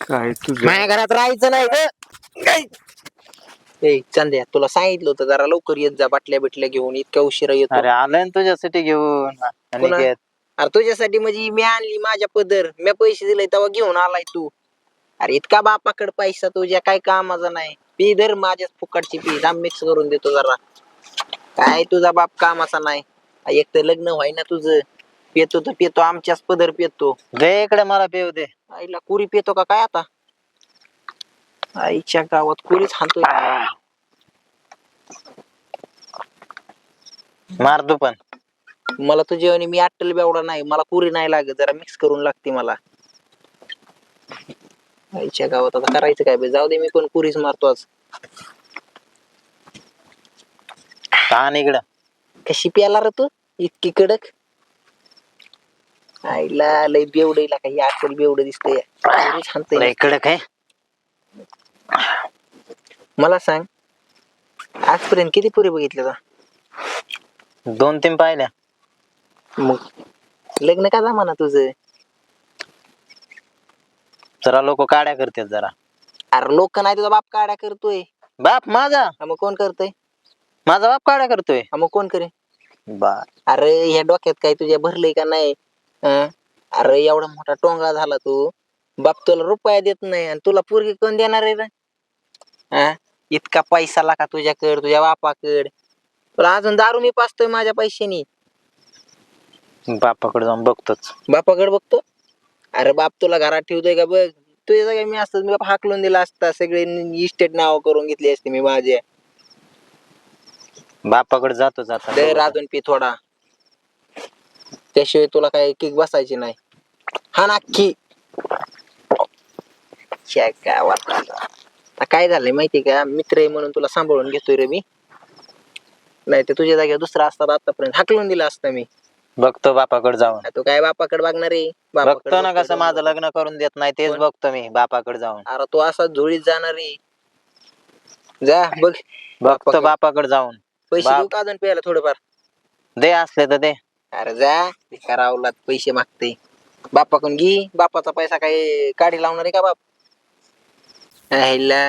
काय तुझं? माझ्या घरात राहायचं नाही ग. ए चांद्या तुला सांगितलं होतं जरा लवकर येत जा बाटल्या बिटल्या घेऊन इतक्या उशिरा येतो. अरे आलोय ना तुझ्यासाठी घेऊन? अनिकेत अरे तुझ्यासाठी म्हणजे मी आणली माझ्या पदर. मी पैसे दिले तेव्हा घेऊन आलाय तू. अरे इतका बापाकडे पैसा तुझ्या काय कामाचा नाही. पी धर माझ्याच फुकटची पी जाम मिक्स करून देतो जरा. काय तुझा बाप कामाचा नाही. एक तर लग्न व्हाय ना तुझं. पेतो तर पेतो आमच्याच पदर पेतो. दे इकडे मला पेव दे. आईला कुरी पेतो का काय आता? आईच्या गावात कुरीच हाणतोय. मार तू पण. मला तुझ्या आणि मी अट्टल बेवडा नाही मला कुरी नाही लागत जरा मिक्स करून लागते मला. आईच्या गावात आता करायचं काय बे? जाऊ दे मी पण कुरीच मारतो आज. कान इकडं. कशी प्याला रे तू? इतकी कडक? आईला लय बेवडीला काही अट्टल बेवड दिसतंय. लय कडक आहे मला सांग आजपर्यंत किती पुरी बघितलं दोन तीन पाहिल्या. मग लग्न का जमाना तुझं? जरा लोक काड्या करतात जरा. अरे लोक नाही तुझा बाप काड्या करतोय. बाप माझा? हा मग कोण करतोय? माझा बाप काड्या करतोय. हा मग कोण करे बा. अरे ह्या डोक्यात काय तुझ्या भरलंय का नाही? हं? अरे एवढा मोठा टोंगळा झाला तू. बाप तुला रुपया देत नाही आणि तुला पोरगी कोण देणार आहे रे? हं? इतका पैसा लागा तुझ्याकड तुझ्या बापाकड. तुला अजून दारू मी पाचतोय माझ्या पैशानी. बापाकडे जाऊन बघतोच. बापाकडे बघतो? अरे बाप तुला घरात ठेवतोय का बघ? तुझ्या जागा मी असतं मी बाप हाकलून दिला असता. सगळे इस्टेट नाव करून घेतली असते मी माझे. बापाकडे जातो जाता. दर अजून पी थोडा. त्याशिवाय तुला काय किक बसायची नाही. हा नक्की काय झालंय माहिती का? मित्र आहे म्हणून तुला सांभाळून घेतोय रे मी. नाही तर तुझ्या जागेवर दुसरा असतात आतापर्यंत. हाकलून दिला असता मी. बघतो बापाकडे जाऊन. तू काय बापाकडे बघणार आहे? बघतो ना कसं माझं लग्न करून देत नाही तेच? बघतो मी बापाकडे जाऊन. अरे तू असा झोळीत जाणार आहे. जा बघ. बघतो बापाकडे. जाऊन. पैसे. देऊ का अजून प्यायला थोडेफार? दे असले तर दे. अरे जा करावला पैसे मागते बापाकडून घे बापाचा पैसा काय काढी लावणार आहे का बाप? ह्याला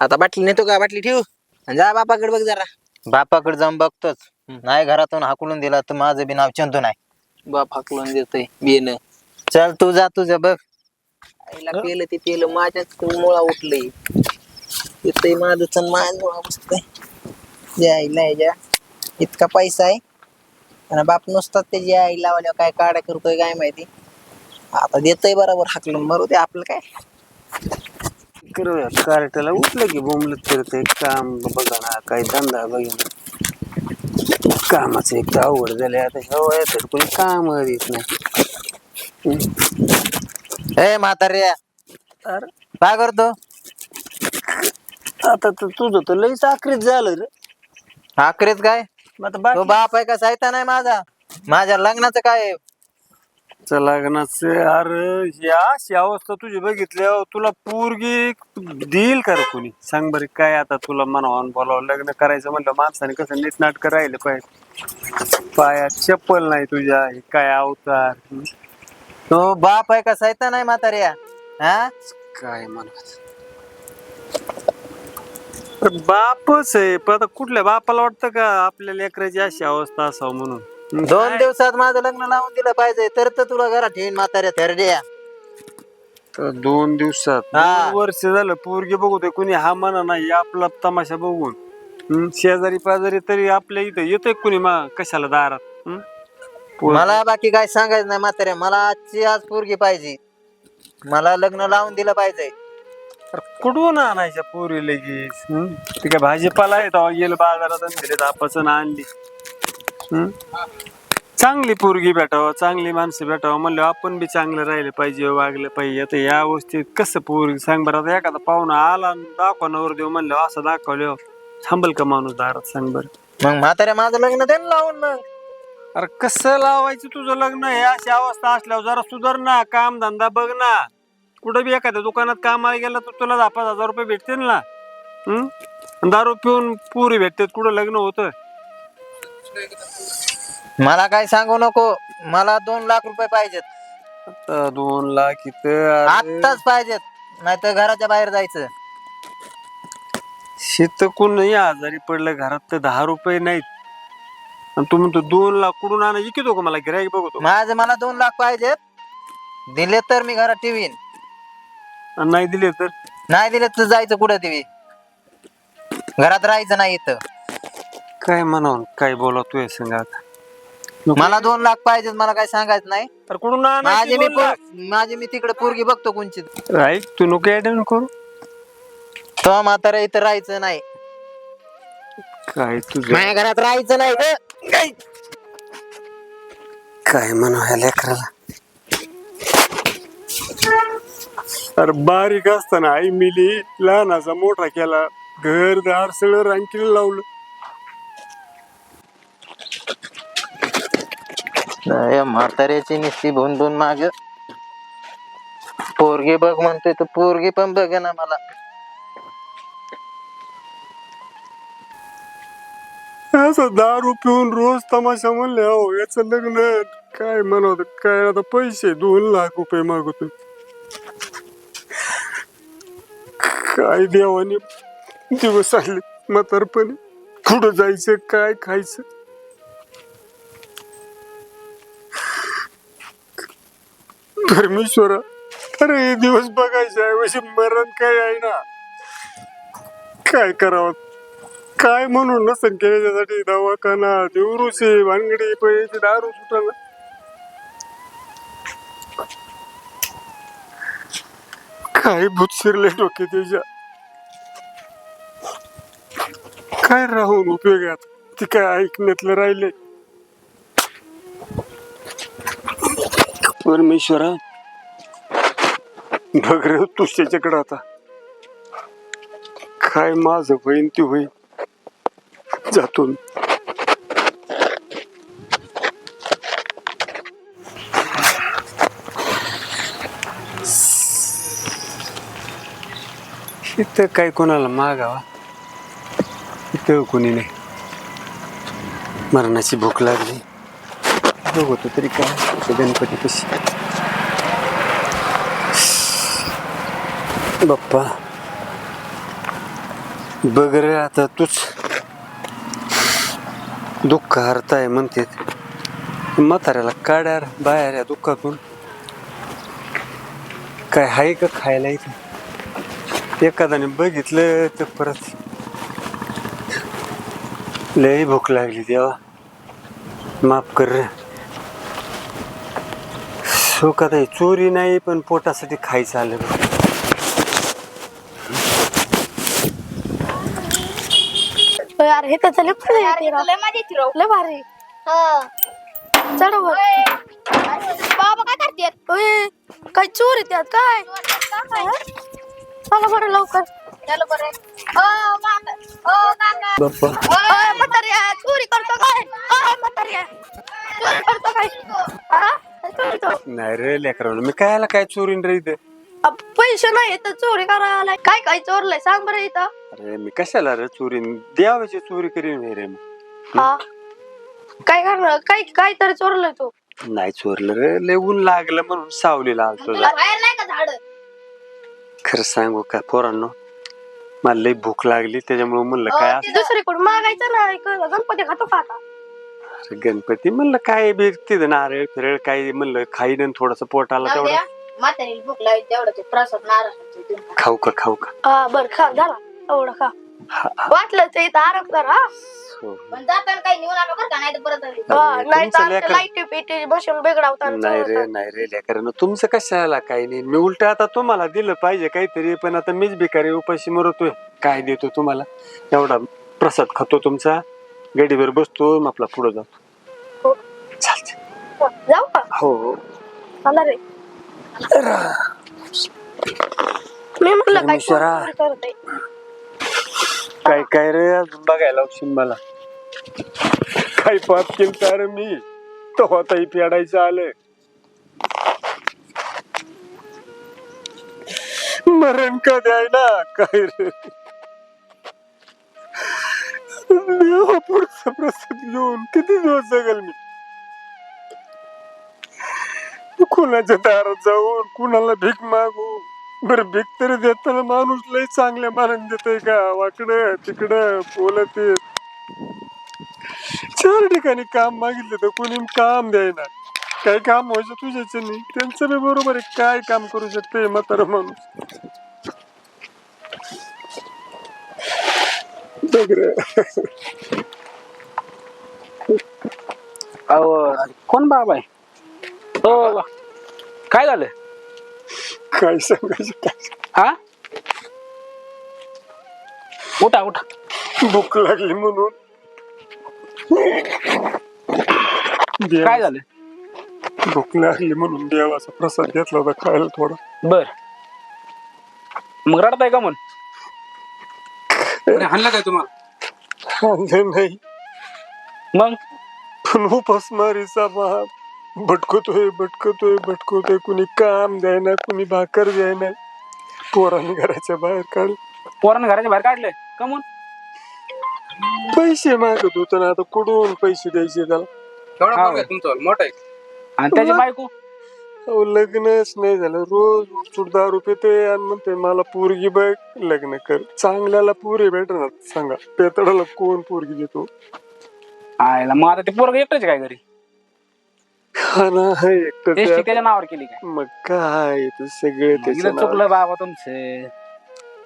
आता बाटली नेतो का? बाटली ठेवू? आणि जा बापाकडे बघ जरा. बापाकडे जाऊन बघतोच. नाही घरातून हाकलून दिला तर माझं बी नाव चंदू नाही. बाप हाकलून देतोय बेन. चल तू जा तुझं बघ. आईला पेलं ते पेलं माझ्याच मुळा उठलंय. येतंय माझंच आणि माझ्या मुळा बसतंय. इतका पैसा आहे. आणि बाप नुसताच त्याची आई लावल्यावर काय काड्या करतोय काय माहिती? आता देतोय बरोबर हाकलून. मारू दे आपलं काय? करूया. कार्टाला उठलं की बोंबलत करते काम बघा ना काही धंदा बघा कामाचं एक तर अवघड झाले आता ह्या वयात तर कोणी काम देत नाही. ए म्हाताऱ्या अरे. काय करतो? आता तर तुझं तर लई चाकरीत झालं रे. आखरीत काय? मग आता तो बाकी बाप आहे का सायता नाही माझा? माझ्या लग्नाचं काय आहे? लग्नाचं अरे ही अशी अवस्था तुझी बघितल्यावर तुला पोरगी देईल का रे कोणी? सांग बरं काय आता तुला मनावान बोलावं? लग्न करायचं म्हणलं माणसाने कसं नीट नाटक राहिलं पाहिजे. पायात चप्पल नाही तुझ्या हे काय अवतार? हं? तो बाप आहे का सायता नाही म्हाताऱ्या? हा? काय म्हणत अरे बापच आहे पण आता कुठल्या बापाला वाटतं का आपल्या लेकराची अशी अवस्था असावं म्हणून? दोन? दिवसात माझं लग्न लावून दिलं पाहिजे तर तर तुला घरात ठेवीन म्हाताऱ्या थरड्या. तर दोन दिवसात? हा. दोन वर्ष झालं पोरगी बघतोय कुणी हा म्हणा नाही आपला तमाशा बघून. शेजारी पाजारी तरी आपल्या इथं येतोय कुणी मा कशाला दारात? पोर- मला बाकी काय सांगायचं नाही म्हाताऱ्या मला आजची आज पोरगी पाहिजे. मला लग्न लावून दिलं पाहिजे. अरे कुठून आणायच्या पोरी लगेच हं? ते काय भाजीपाला आहे तेव्हा गेलं बाजारात आणि दिले दापाचं आणली. हं? चांगली पोरगी भेटावं चांगली माणसं भेटावं म्हणलं आपण बी चांगलं राहिलं पाहिजे वागलं पाहिजे. आता या गोष्टीत कसं पोरगी सांग बरं आता एखादा पाहुणा आला आणि दाखवा नवर देऊ म्हणलं असं दाखवलं थांबल का माणूस दारात सांग बरं? मग म्हाताऱ्या माझं लग्न दे ना लावून मग. अरे कसं लावायचं तुझं लग्न? हे अशी अवस्था असल्यावर जरा सुधार ना काम धंदा बघ ना. कुठं बी एखाद्या दुकानात कामाला गेला तर तुला दहा पाच हजार रुपये भेटतील ना. हं? आणि दारू पिऊन पुरी भेटतात कुठं लग्न होतं? मला काय सांगू नको मला दोन लाख रुपये पाहिजेत. आता दोन लाख इथं अरे, आत्ताच पाहिजेत नाही तर घराच्या बाहेर जायचं. शेत कोणही आजारी पडलं घरात तर दहा रुपये नाहीत. आणि तू म्हणतो दोन लाख कुठून आणा इकितो का मला गिराईक बघतो. माझे मला दोन लाख पाहिजेत. दिले तर मी घरात ठेवीन. आणि नाही दिले तर? नाही दिले तर जायचं कुठं टीव्ही घरात राहायचं नाही इथं. काय म्हणावं काय बोलतोय संग आता? मला दोन लाख पाहिजेत मला काय सांगायचं नाही. तर कुठून माझे मी माझे मी तिकडे पोरगी बघतो कोणची. ऐक तू नको ऍडमिट करू तो म्हातारा इथं राहायचं नाही. काय तुझं माझ्या घरात राहायचं नाही ग. काय म्हणावं ह्या लेकराला? अरे बारीक असताना आई मिली लहानाचा मोठा केला. घर दार सगळं रांकीला लावलं. नाही, म्हाताऱ्याची निस्ती भून भून माग. पोरगी बघ म्हणतोय तर पोरगी पण बघ ना मला. असं दारू पिऊन रोज तमाशा म्हणले हो याचं लग्न काय म्हणत काय आता पैसे? दोन लाख रुपये मागवतो काय देवाने दिवस आले म्हातारपणे. कुठं जायचं काय खायचं? परमेश्वरा अरे हे दिवस बघायचे ऐवशी मरण काय आहे ना? काय करावं? काय म्हणून नसेल त्यासाठी दवाखाना देवरुसे भानगडी पैसे दारू सुटाना काय भूत शिरले डोके त्याच्या काय राहून उपयोगात आहे ती काय ऐकण्यातलं राहिले? परमेश्वरा बघ रे तू त्याच्याकडे आता. काय माझं होईन ती होईन. जातो इथं काय कोणाला मागावा? इथं कोणी नाही. मरणाची भूक लागली. बघतो तरी काय गणपती कशी बाप्पा. बघ रे आता तूच. दुःख हरताय म्हणते. म्हाताऱ्याला काढ्यार बाहेर या दुःखातून. काय आहे का खायला इथं? एखाद्याने बघितलं तर परत लय भूक लागली देवा. माफ कर. रे सुखात आहे चोरी नाही पण पोटासाठी खायचं आलं. हो यार हे राव. लय भारी चढ वर. बाबा काय करतेत? ओय, काय चोर येतात काय? हा? चला बरं लवकर. चलो बरं. ओ काका ओ काका बाप्पा. ओय, म्हाताऱ्या चोरी करतो काय? ओय, म्हाताऱ्या. चोरी करतो काय? हा? काय चोरी करतो? नाही रे मी कायला काय चोरीन रे इथे? अ, पैसे नाही तर चोरी करायला. आलाय काय काय चोरलंय? सांग बरं इथं. अरे मी कशाला रे चोरीन? देवाची चोरी करीन हे रे. मी हा? काय करणार? काय काय तरी चोरलंय तू. नाही चोरलं रे लय ऊन लागलं म्हणून सावलीला आलतो तुला जरा. बाहेर नाही का झाड? खरं सांगू का? पोरांनो मला लय भूक लागली त्याच्यामुळे म्हणलं काय असं दुसरीकडून मागायचं ग- गणपती खातो का आता? अरे गणपती म्हणलं काय बी तिथं नारळ फिरळ काय म्हणलं खाईन थोडस पोटाला जाऊ तेवढं. द्या म्हातारीला भूक लागली तेवढं ते प्रसाद नारळ खाऊ का खाऊ का? हा बर खा झाला एवढं खा. वाटलं ते इथं आराम कर. हा हो. पण जाताना काही नेऊ नका बरं का? नाही तर परत आली. अरे, नाही तर तुमचं आमच्या लेकरं- लाईटी पिटी बसून बिघडावतात नाही रे नाही रे लेकरांनो तुमचं कशाला काही नाही. मी उलट आता तुम्हाला दिलं पाहिजे काहीतरी पण आता मीच भिकारी उपाशी मरतोय. काय देतो तुम्हाला? एवढा प्रसाद खातो तुमचा. गडीवर बसतो मग आपला पुढे जातो. हो. जाऊ का? हो. चला रे. मी म्हटलं काय परमेश्वरा. चोरी करते काय काय रे अजून बघायला लावशील मला. काय पाप केलं तर मी? तो आता फेडायचं आलं. मरण का आहे ना? काय रे? देवा पुढचा प्रसाद घेऊन किती दिवस जगल मी? कुणाच्या दारात जाऊन कुणाला भीक मागू? बर भीक तरी देताना माणूस लय चांगल्या मानाने देतय का? वाकडं तिकडं बोलत येत. चार ठिकाणी काम मागितलं तर कोणी काम द्यायना काय काम व्हायचं तुझ्याच नाही. त्यांचं बी बरोबर आहे काय काम करू शकते म्हातारा माणूस. अहो कोण बाबा आहे? हो बाबा काय झालं? काय सांगायचं काय हा? उठा उठा. भूक लागली म्हणून. देवा- काय झालं? भूक लागली म्हणून देवाचा प्रसाद घेतला होता खायला थोडा. बर. मग रडताय का म्हण? हाणलं काय तुम्हाला? आणलं नाही. मग? पण उपासमारीचा बाप. भटकतोय भटकतोय भटकतोय. कुणी काम द्यायना कुणी भाकर द्यायना पोरांनी घराच्या बाहेर काढ पोरानं घराच्या बाहेर काढले? का म्हण पैसे मागत होतो ना आता कुठून पैसे द्यायचे त्याला. मोठा आहे? आणि त्याची बायको? अहो लग्नच नाही झालं. रोज उठसूट दारू पिते आणि म्हणते मला पोरगी बघ लग्न कर. चांगल्याला पोरी भेटणार. सांगा पेतडाला कोण पोरगी देतो? आयला मग आता ते पोरग एकटंच काय घरी? एकटं त्याच्या नावावर केली काय? मग काय ते सगळे त्याच्या चुकलं बाबा तुमचं.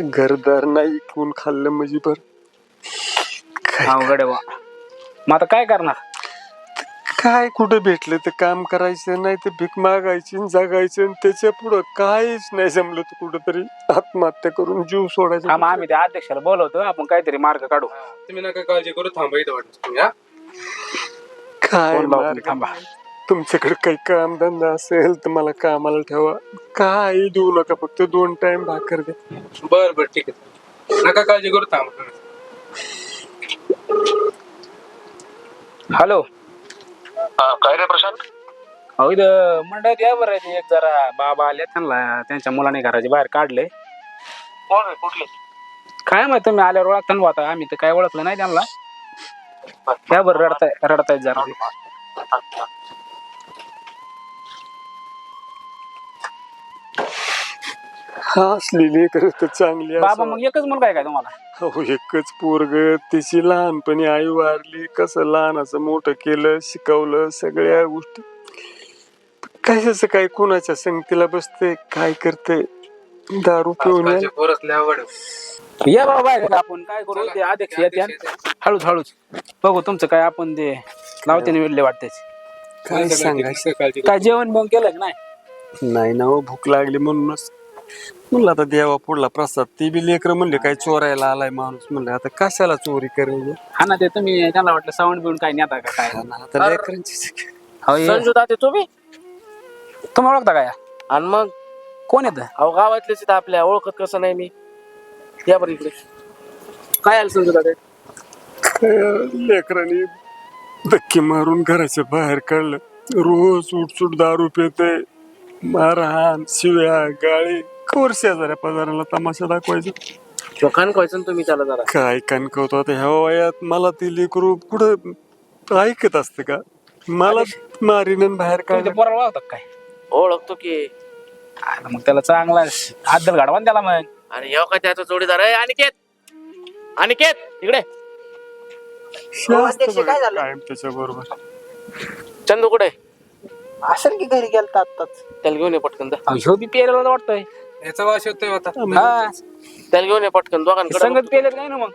घरदार नाही कोण खाल्लं म्हणजे बर. काय अवघड आहे बा. मग आता काय करणार? काय कुठं भेटलं तर काम करायचं नाही तर भीक मागायची आणि जगायचं आणि त्याच्या पुढं काहीच नाही जमलं तर कुठंतरी आत्महत्या करून जीव सोडायचा. मग आम्ही त्या अध्यक्षाला बोलवतो आपण काहीतरी मार्ग काढू. तुम्ही नका काळजी करू थांबा इथं वाटत तुम्ही हा? काय लावतो मार्ग? थांबा. तुमच्याकडे काही काम धंदा असेल तर मला कामाला ठेवा. काही देऊ नका फक्त दोन टाइम भाकर द्या. बर बर ठीक आहे. नका काळजी करू थांबा. हॅलो. काय रे प्रशांत? अहो इथं मंडळात या बरं ते एक जरा बाबा आले त्यांना त्यांच्या मुलाने घराच्या बाहेर काढले. कोण रे कुठले? काय माहिती तुम्ही आल्यावर ओळखता ना आता आम्ही तर काय ओळखलं नाही त्यांना. त्या बरं रडताय रडतायत जरा. असलेली खरं तर चांगली बाबा असावं. मग एकच मुलगा आहे काय तुम्हाला? अहो एकच पोरग तिची लहानपणी आई वारली कसं लहानाचं मोठं केलं शिकवलं सगळ्या गोष्टी. कशाचं काय कोणाच्या संगतीला बसते काय करते दारू पिऊन आजकालचे आहे. या बाबा आपण काय करू? ते अध्यक्ष येते हळूच हळूच. बघू तुमचं काय आपण ते लावते वेळले वाटते काय सांगायचं? करू. काय जेवण बिवण केलं का नाही? नाही ना हो भूक लागली म्हणूनच. म्हणलं आता देवा पुढला प्रसाद. ती बी लेकर म्हणले काय चोरायला आलाय माणूस. म्हणलं आता कशाला चोरी करायची हा ना ते तुम्ही त्यांना वाटलं साऊंड बिवून काय नेता का काय? आता लेकरांची हो. संजू दाते तुम्ही? तुम्ही ओळखता काय आणि मग? कोण येतं? अहो गावातलेच इथं आपल्या ओळखत कसं नाही मी. या बरं इकडे. काय आलं संजू दाते? लेकरांनी धक्के मारून घराच्या बाहेर काढलं. रोज उठसूट दारू पिते मारहाण शिव्या गाळी. कवर शेजाऱ्या पजाराला तमाशा दाखवायचा. लोकांना व्हायचं तुम्ही त्याला जरा. काय कणकवतो आता ह्या वयात मला ती लेकरू कुठं ऐकत असते का? मला मारीन बाहेर तुम्ही ते पोराला ओळखतात काय? ओळखतो की. अरे मग त्याला चांगला हातदल घडवा ना त्याला मग. आणि येऊ का त्याचा जोडीदार? आहे अनिकेत! अनिकेत इकडे. अध्यक्ष, काय झालं? कायम त्याच्या बरोबर. चंदू कुठे? असेल की घरी गेलता आत्ताच. त्याला घेऊन ये पटकन जा. अहो, ह्यो बी पेरेला वाटतंय. याचा वास येतोय आता. हा त्याला घेऊन ये पटकन दोघांकडे संगत पेलेत काय ना मग?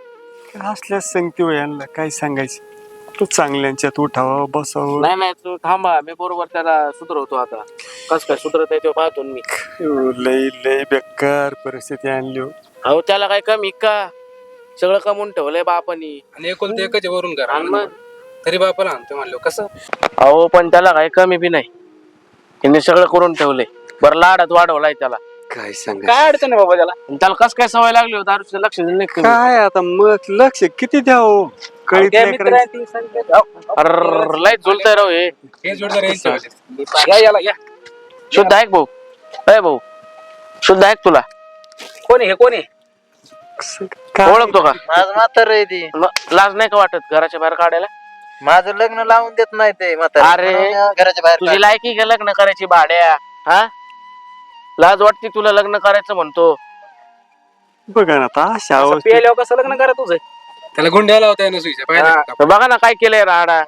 असल्या संगती वयांना काय सांगायचं? तो चांगल्यांच्यात उठावा बसावं. नाही नाही तू थांबा मी बरोबर त्याला सुधरवतो आता. कस काय सुधरत आहे ते पाहतो ना मी. लय लय बेकार परिस्थिती आणली हो. अहो त्याला काय कमी का? सगळं कमवून ठेवलंय बापानी. आणि एकूण ते एकच आहे वरून घर आणि मग? तरी बापाला आणतो म्हणलो. कसं? अहो पण त्याला काय कमी बी नाही. त्यांनी सगळं करून ठेवलंय. बरं लाडात वाढवलाय त्याला. काय सांगायचं? काय अडचण आहे बाबा त्याला? आणि त्याला कस काय सवय लागली होती दारूचं? लक्ष दिलं नाही का तुम्ही? काय आता मग लक्ष किती द्यावं? कळीत त्या लेकरांचं. संगत- लय झुलतंय राव हे. हे जोडदार यांचे होते. या याला या. शुद्ध ऐक भाऊ. अय भाऊ. शुद्ध ऐक तुला. कोणी हे कोणी काय- ओळखतो का? माझं म्हातार आहे ती. लाज नाही का वाटत घराच्या बाहेर काढायला? माझं लग्न लावून देत नाही ते म्हातारं. अरे, म्हणून घराच्या बाहेर तुझी लायकी का लग्न करायची? भाड्या. हा? लाज वाटते तुला लग्न करायचं म्हणतो. बघा ना आता अशा अवस्थेत. कसं लग्न करा तुझं? त्याला गुंड्याला होता हा, का? तर बघा ना काय केलंय राडा.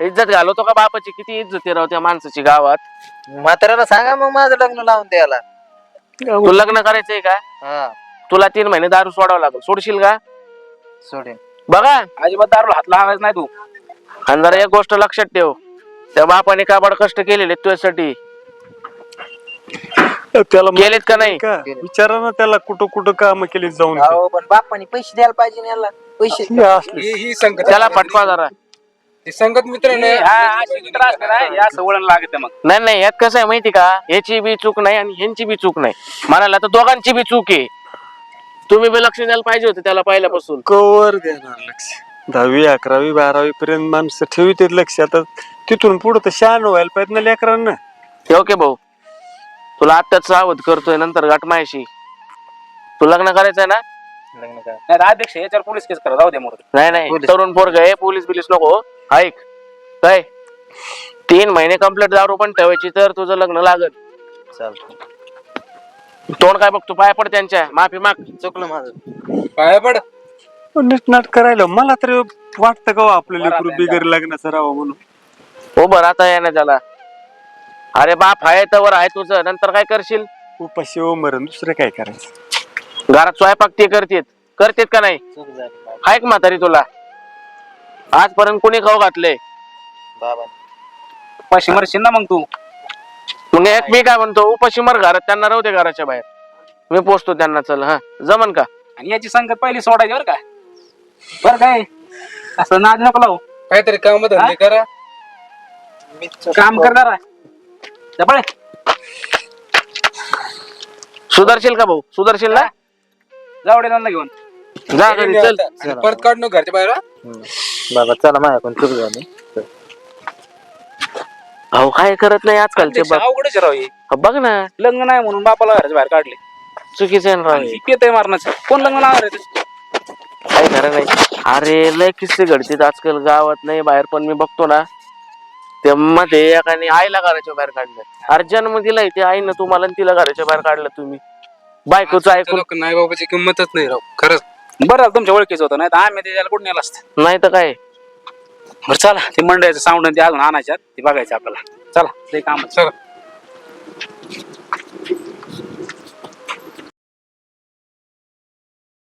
इज्जत घालवतो का बापाची? किती इज्जत आहे राव त्या माणसाची गावात? म्हाताऱ्याला सांगा मग माझं लग्न लावून द्यायला. तू लग्न करायचंय का? हा. तुला तीन महिने दारू सोडावं लागेल. सोडशील का? सोडेन. बघा. अजिबात दारूला हात लावायचा नाही तू. आणि जरा एक गोष्ट लक्षात ठेव. त्या बापाने काबाड कष्ट केलेले तुझ्यासाठी. त्याला केलेत का नाही? का? विचारा ना त्याला कुठं कुठं काम केली जाऊन ते. अहो पण बापाने पैसे द्यायला पाहिजे ना याला. पैसे हे असले. ही ही संगत त्याला फटका जरा. ही संगत मित्र हे, हा, अशी मित्र असते ना, हे असं वळण लागत मग. नाही नाही यात कसं आहे माहिती का? याची बी चूक नाही आणि ह्यांची बी चूक नाही. म्हणाला तर दोघांची बी चूक आहे. तुम्ही बी लक्ष द्यायला पाहिजे होते त्याला पहिल्यापासून. कवर देणार लक्ष. दहावी अकरावी बारावी पर्यंत माणसं ठेवित लक्ष. आता तिथून पुढे तर शान व्हायला पाहिजे ना लेकरांना. ओके भाऊ. तुला आत्ताच सावध करतोय नंतर गाठ मायाशी. तू लग्न करायचंय ना? लग्न करा नाही तर अध्यक्ष याच्यावर पोलीस केस करा जाऊ दे मोर. नाही नाही पोलीस. तरुण पोरग आहे पोलीस बिलीस नको ऐक काय? तीन महिने कंप्लीट दारू पण ठेवायची तर तुझं लग्न लागल. चालतं तोंड काय बघतो पाय पड त्यांच्या. माफी माग. चुकलं माझं. पाया पड. नीट नाट करायला मला तरी वाटतं का हो आपलं बरं लेकरू बिगर लग्नाचं राहावं म्हणून? हो बरं आता येणार त्याला. अरे बाप आहे तर आहे तुझं. नंतर काय करशील? उपाशी हो मरण दुसरं काय करायचं? घरात स्वयंपाक ते करतेत. करतेत का नाही? चूक झाली माझी. ऐक म्हातारी तुला? आजपर्यंत कोणी खाऊ घातले बाबा. पाशी मरशील ना मग तू. मग एक मी काय म्हणतो उपाशी मर घरात त्यांना राहू दे घराच्या बाहेर. मी पोचतो त्यांना चल हा. जमन का? आणि याची संगत पहिली सोडायची बरं का? बरं काय? असं नाद नको लावू. काहीतरी काम धंदे करा. काम करणार जबळे सुधारशील का भाऊ? सुधारशील ना? जाऊ दे त्यांना घेऊन. जा घरी चल. आणि परत काढ नको घरच्या बाहेर हा? बाबा चला माझ्याकडून चूक झाली. अहो काय करत नाही आजकालचे बघ अवघडच राव हे. बघ ना. लग्न नाही म्हणून बापाला घराच्या बाहेर काढले. चुकीचं आहे ना राव हे. मारण्याचं कोण लग्न लावणार आहे? काय खरं नाही. अरे लय किस्से घडतात आजकाल गावात. नाही बाहेर पण मी बघतो ना. ते मध्ये एकाने आईला घराच्या बाहेर काढलं. अरे जन्म दिलाय ते आईनं तुम्हाला आणि तिला घराच्या बाहेर काढलं तुम्ही. बायकोचं ऐकून आई बाबाची किंमतच नाही राव खरंच. बरं झालं तुमच्या ओळखीचं होतं नाही तर आम्ही त्याच्याला कुठं नेलं असतं? नाही तर काय? बरं चला ते मंडळाचं साऊंड ते अजून आणायच्यात ते बघायचं आपल्याला. चला ते काम चला.